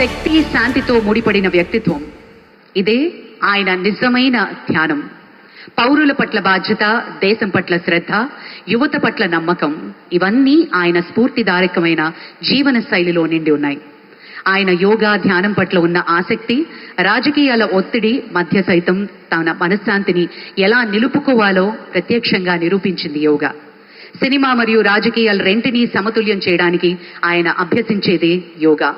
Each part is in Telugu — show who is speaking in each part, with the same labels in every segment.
Speaker 1: శక్తి శాంతితో ముడిపడిన వ్యక్తిత్వం. ఇదే ఆయన నిజమైన ధ్యానం. పౌరుల పట్ల బాధ్యత దేశం పట్ల శ్రద్ధ యువత పట్ల నమ్మకం ఇవన్నీ ఆయన స్ఫూర్తిదారకమైన జీవన శైలిలో నిండి ఉన్నాయి. ఆయన యోగా ధ్యానం పట్ల ఉన్న ఆసక్తి రాజకీయాల ఒత్తిడి మధ్య సైతం తన మనశ్శాంతిని ఎలా నిలుపుకోవాలో ప్రత్యక్షంగా నిరూపించింది యోగా. సినిమా మరియు రాజకీయాలు రెంటినీ సమతుల్యం చేయడానికి ఆయన అభ్యసించేదే యోగా.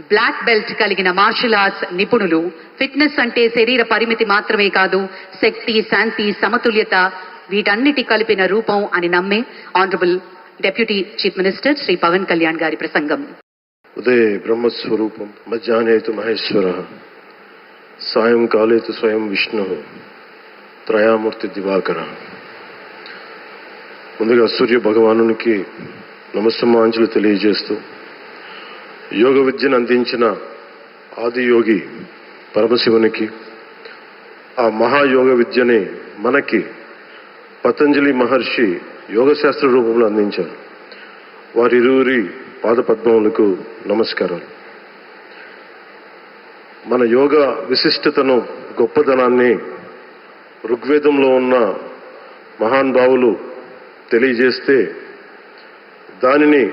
Speaker 1: బ్లాక్ బెల్ట్ కలిగిన మార్షల్ ఆర్ట్స్ నిపుణులు. ఫిట్నెస్ అంటే శరీర పరిమితి మాత్రమే కాదు శక్తి శాంతి సమతుల్యత వీటన్నిటి కలిపిన రూపం అని నమ్మే honourable deputy chief minister Shri Pawan Kalyan గారి ప్రసంగం.
Speaker 2: ఉదయ బ్రహ్మస్వరూపం మధ్యాహ్నేతు మహేశ్వర సాయంకాలేతు స్వయం విష్ణు త్రయామూర్తి దివాకర. ముందుగా సూర్య భగవానునికి నమస్తమాంజలు తెలియజేస్తూ యోగ విద్యను అందించిన ఆదియోగి పరమశివునికి ఆ మహాయోగ విద్యని మనకి పతంజలి మహర్షి యోగశాస్త్ర రూపంలో అందించారు. వారిరువురి పాదపద్మములకు నమస్కారాలు. మన యోగ విశిష్టతను గొప్పదనాన్ని ఋగ్వేదంలో ఉన్న మహానుభావులు తెలియజేస్తే దానిని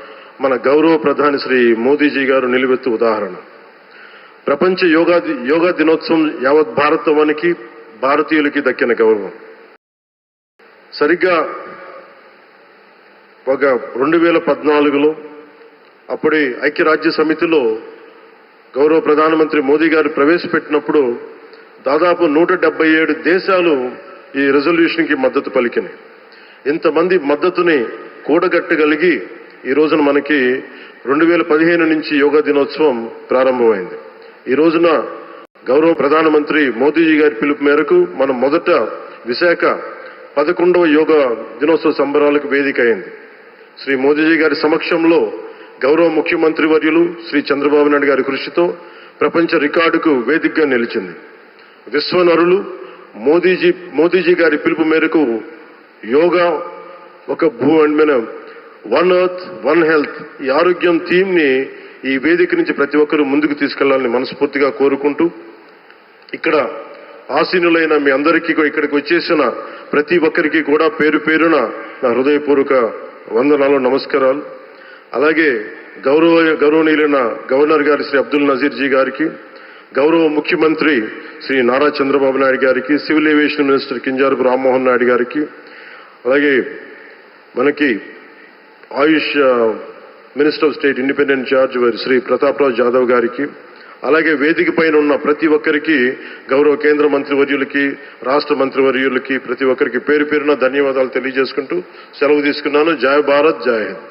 Speaker 2: మన గౌరవ ప్రధాని శ్రీ మోదీజీ గారు నిలువెత్తు ఉదాహరణ. ప్రపంచ యోగా యోగా దినోత్సవం యావత్ భారతవానికి భారతీయులకి దక్కిన గౌరవం. సరిగ్గా ఒక రెండు వేల పద్నాలుగులో అప్పటి ఐక్యరాజ్య సమితిలో గౌరవ ప్రధానమంత్రి మోదీ గారు ప్రవేశపెట్టినప్పుడు దాదాపు నూట డెబ్బై ఏడు దేశాలు ఈ రెజల్యూషన్కి మద్దతు పలికినాయి. ఇంతమంది మద్దతుని కూడగట్టగలిగి ఈ రోజున మనకి రెండు వేల పదిహేను నుంచి యోగా దినోత్సవం ప్రారంభమైంది. ఈ రోజున గౌరవ ప్రధానమంత్రి మోదీజీ గారి పిలుపు మేరకు మనం మొదట విశాఖ పదకొండవ యోగా దినోత్సవ సంబరాలకు వేదిక అయింది శ్రీ మోదీజీ గారి సమక్షంలో గౌరవ ముఖ్యమంత్రి వర్యులు శ్రీ చంద్రబాబు నాయుడు గారి కృషితో ప్రపంచ రికార్డుకు వేదికగా నిలిచింది. విశ్వనరులు మోదీజీ మోదీజీ గారి పిలుపు మేరకు యోగా ఒక భూ and one earth one health ఈ ఆరోగ్యం థీమ్ని ఈ వేదిక నుంచి ప్రతి ఒక్కరూ ముందుకు తీసుకెళ్ళాలని మనస్ఫూర్తిగా కోరుకుంటూ ఇక్కడ ఆసీనులైన మీ అందరికీ ఇక్కడికి వచ్చేసిన ప్రతి ఒక్కరికి కూడా పేరు పేరున నా హృదయపూర్వక వందనాలు నమస్కారాలు. అలాగే గౌరవ గౌరవనీయులైన గవర్నర్ గారి శ్రీ అబ్దుల్ నజీర్ జీ గారికి గౌరవ ముఖ్యమంత్రి శ్రీ నారా చంద్రబాబు నాయుడు గారికి civil aviation minister Kinjarapu Rammohan Naidu గారికి అలాగే మనకి AYUSH minister of state independent charge వారి శ్రీ ప్రతాప్రావు జాదవ్ గారికి అలాగే వేదిక పైన ఉన్న ప్రతి ఒక్కరికి గౌరవ కేంద్ర మంత్రివర్యులకి రాష్ట్ర మంత్రివర్యులకి ప్రతి ఒక్కరికి పేరు పేరున ధన్యవాదాలు తెలియజేసుకుంటూ సెలవు తీసుకున్నాను. జయ భారత్ జయ హింద్.